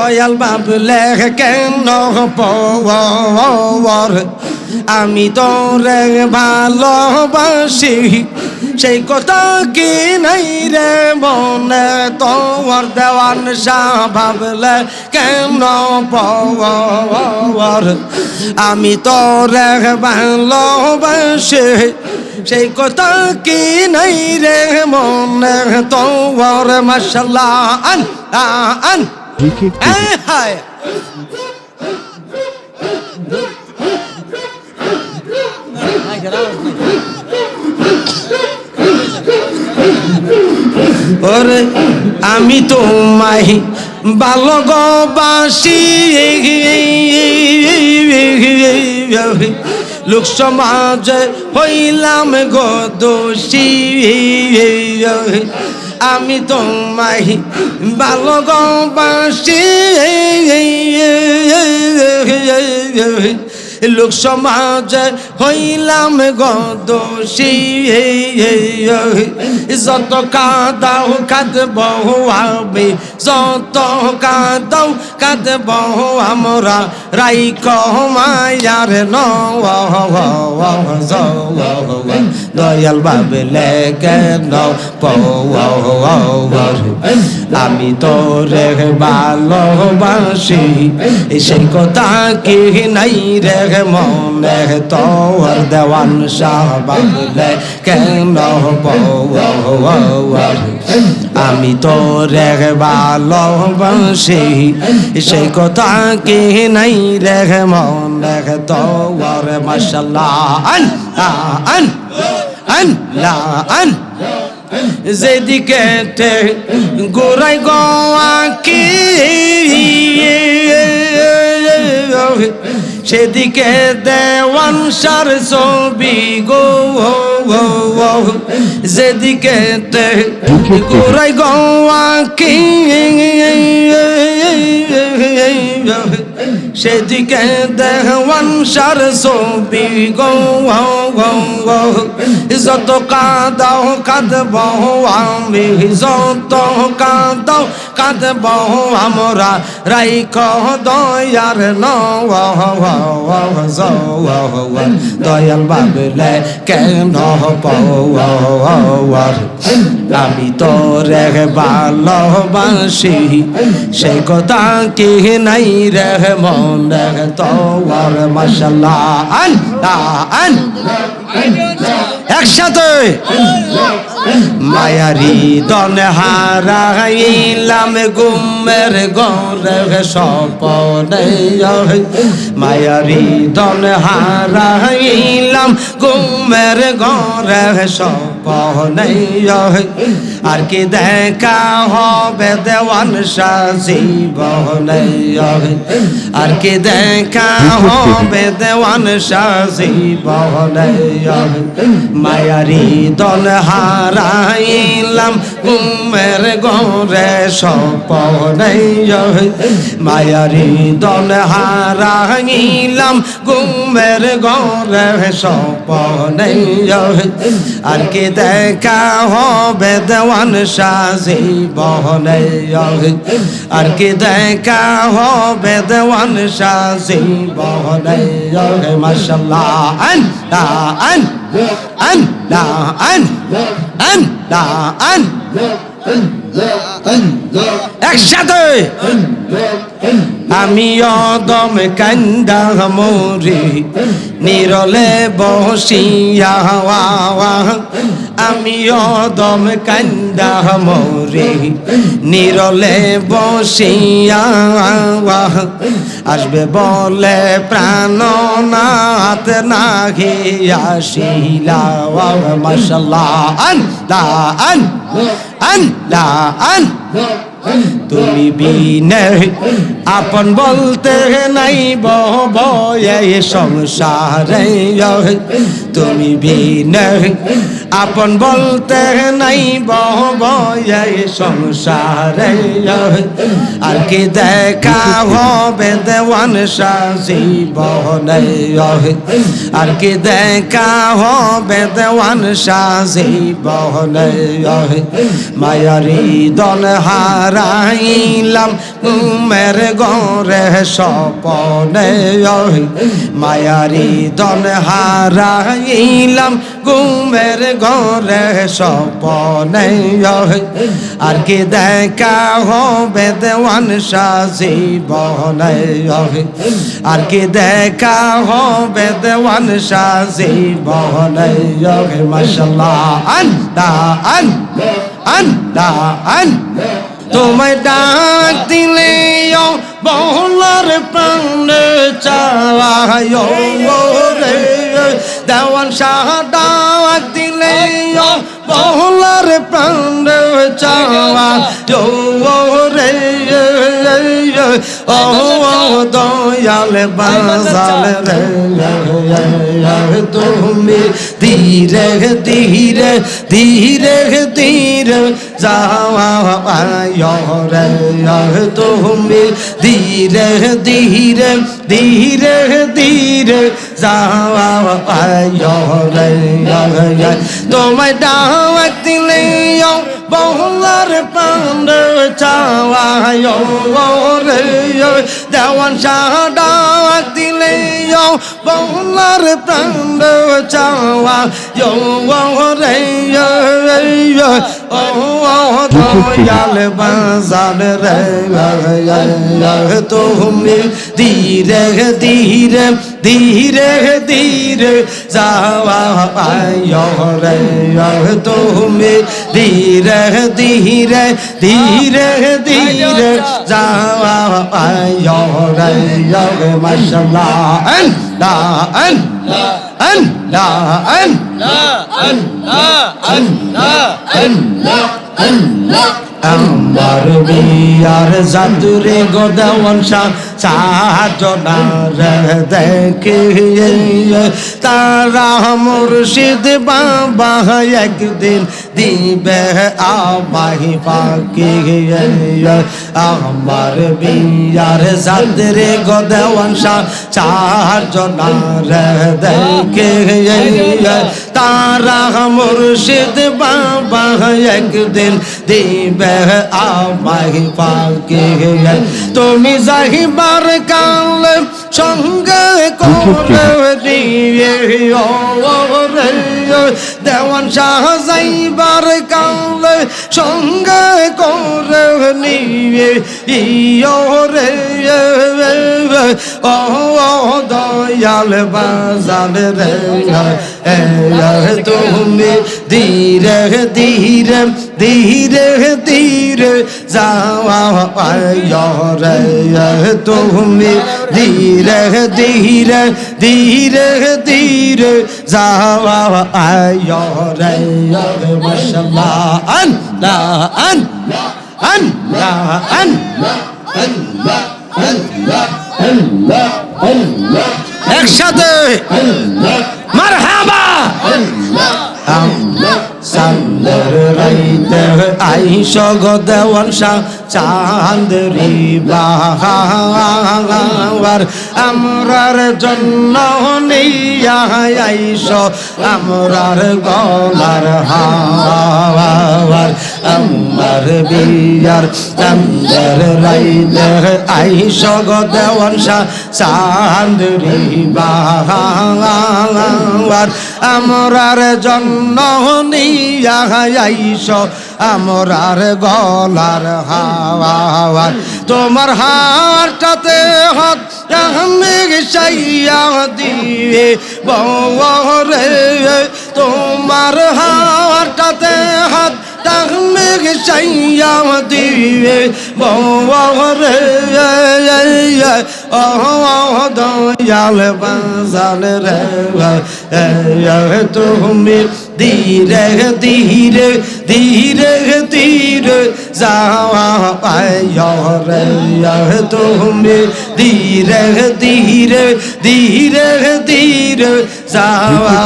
দয়াল বাবলে কেন পর আমি তোরে ভালোবাসি, সেই কথা কি নাই রে মনে? তোর দেওয়ান শাহ ভাবলে কেন পর আমি তোরে ভালোবাসি, সেই কথা কি নাই রে মনে? তোর মশলা আন আন। এ হায়! ওরে আমি তোমায় বালগবাসী। লোক সমাজে হইলাম গো দোষী আমি তোমায় বালগবাসী লোক সমাজে হইলাম গদোষী। যত কাদাও কাঁদব আমি, যত কাদাও কাঁদব আমরা। রাই কমায়ার ন দয়াল বাবলে কেন আমি তো তোরে ভালোবাসি, সেই কথা কি নাই রে মনে? তোর দেওয়ান সাহবাবলে কেন আমি তোরে ভালোবাসি, সেই কথা কি নাই রে মনে? তোর মশাল্লাহ। আন আন। আন যেদিকে গোড়াই গোয়া কি সেদিকে দেওয়ান সার ছবি গো যেদিকে গোড়াই গোয়া কি সেদিকে দেওয়ান সার ছবি, গো যত কাদাও, কাঁদব আমি, যত কাঁদাও, কাঁদব আমরা। রাইখ দয়ার ন দয়াল বাবলে কেন পাওয়ার আমি তোরে ভালোবাসি সেই কথা কি নাই রে মন? একসাথে। মায়ারি দন হারাইলাম গুমের গরে সপনে মায়ারি দন হারাইলাম গুমের গরে সপনে আর কি দেখা হবে দেওয়ান সাজীবনে আর কি দেখা হবে দেওয়ান সাজীবনে মায়ারি দল হারাইলাম ঘুমের গরে সপনে মায়ারি দল হারাইলাম ঘুমের গরে সপনে আর কি দেখা হবে দেওয়ান সাজি বহনে আর কি দেখা হবে দেওয়ান সাজি বহনে মাসাল্লাহ আন আন আন আন আন আন একসাথে। আমি অদম কান্দা মরি, নিরলে বসিয়া আমি অদম কান্দা মরি, নিরলে বসিয়া আসবে বলে প্রাণনাথ নাহি আসিলা মশাল্লাহ। আন, লা, আন আন, লা, আন। তুমি বিনে আপন বলতে নাই বয় সংসারে তুমি বিনে আপন বলতে নাই বয়ে সংসারে আর কি দেখা হবে দেওয়ান সাজি বহনে আর কি দেখা হবে দেওয়ান সাজি বহনে মায়ারি দল হারাইলাম মের গরে স্বপনে মায়ারি দল হারাইলাম ঘুমের ঘরে সপনে আর কি দেখা হবে দেওয়ান সাজি বনে আর কি দেখা হবে দেওয়ান সাজি বনে মশলা আন্দা আন আন্দা আন তোমায় ডাক দিলে বহলার প্রাণ চাওয়ায় রে দেওয়ান শাহ ডাক দিলে বহলার প্রাণ চাওয়া রে ও দয়াল বাজাল রে তুমি ধীরে ধীরে ধীরে ধীরে যাওয়া রে তুমি ধীরে ধীরে ধীরে ধীরে যাওয়া রে তোমায় ডাক দিলে বহুলার প্রাণ চাওয়া রে দেওয়ান শাহ ডাক দিলে বহুলার প্রাণ চাওয়া রে দয়াল বাজার রে তুমি ধীরে ধীরে ধীরে ধীরে যাওয়া রে তুমি ধীরে ধীরে ধীরে ধীরে যাওয়া মশলা আমার বিয়ার জাদুরে গোদাওয়ান শাহ সাজনার দেখে তারা মুর্শিদ বাবা একদিন দিবে আবাহি পাকে আমার বিয়ার জাদরে গোদাওয়ান শাহ সাজনার দেখে তারা মুর্শিদ বাবা একদিন দিবে আমায় পাকে তুমি যাহিবার কাল সঙ্গে করে দিয়ে দেওয়ান শাহ যাইবার কাল সঙ্গে করে নিয়ে ইয় রে, ও দয়াল বাজার রে তুমি ধীরে ধীরে ধীরে ধীরে যাওয়া রে তুমি ধীরে ধীরে ধীরে ধীরে যাওয়া রে মাশাল্লাহ আন আন আন আন একসাথে। আইস দেওয়ান শাহ চান্দরি বাহার। আমরার জন্য নিয়া আইস, আমরার গলার হাওয়ার। আমার বিয়ার চান্দর রাইতে আইস দেওয়ান শাহ চান্দরি বাহার। আমরার জন্য নিয়া আইস আমরার গলার হাওয়ার তোমার হাতটাতে হাত আমি সাইয়া দিয়ে বরে তোমার হাতটাতে হাত তাহমেগ সাইয়া দিবে বরে দয়াল বাজাল রে। তুমি ধীরে ধীরে ধীরে ধীরে যাওয়া রে তুমি ধীরে ধীরে ধীরে ধীরে যাওয়া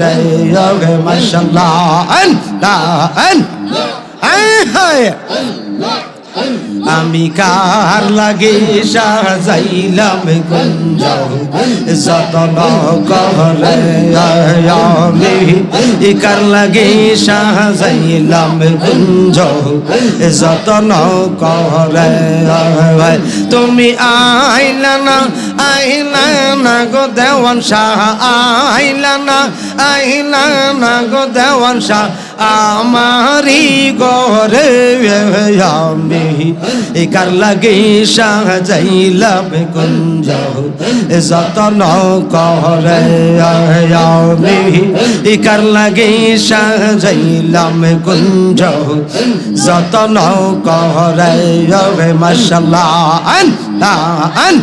রে মাশাল্লাহ আল্লাহ আল্লাহ আমি কার লাগে সাজাইলাম কুঞ্জ যতন করে কার লাগে সাজাইলাম কুঞ্জ যতন করে তুমি আইলা না আইলা না গো দেওয়ান শাহ আইলা না আইলা না গো দেওয়ান শাহ আমারি গরে আমি একার লাগে সাজাইলাম কুঞ্জ যতন করে আমি একার লাগে সাজাইলাম কুঞ্জ যতন করে মশলা আন আন।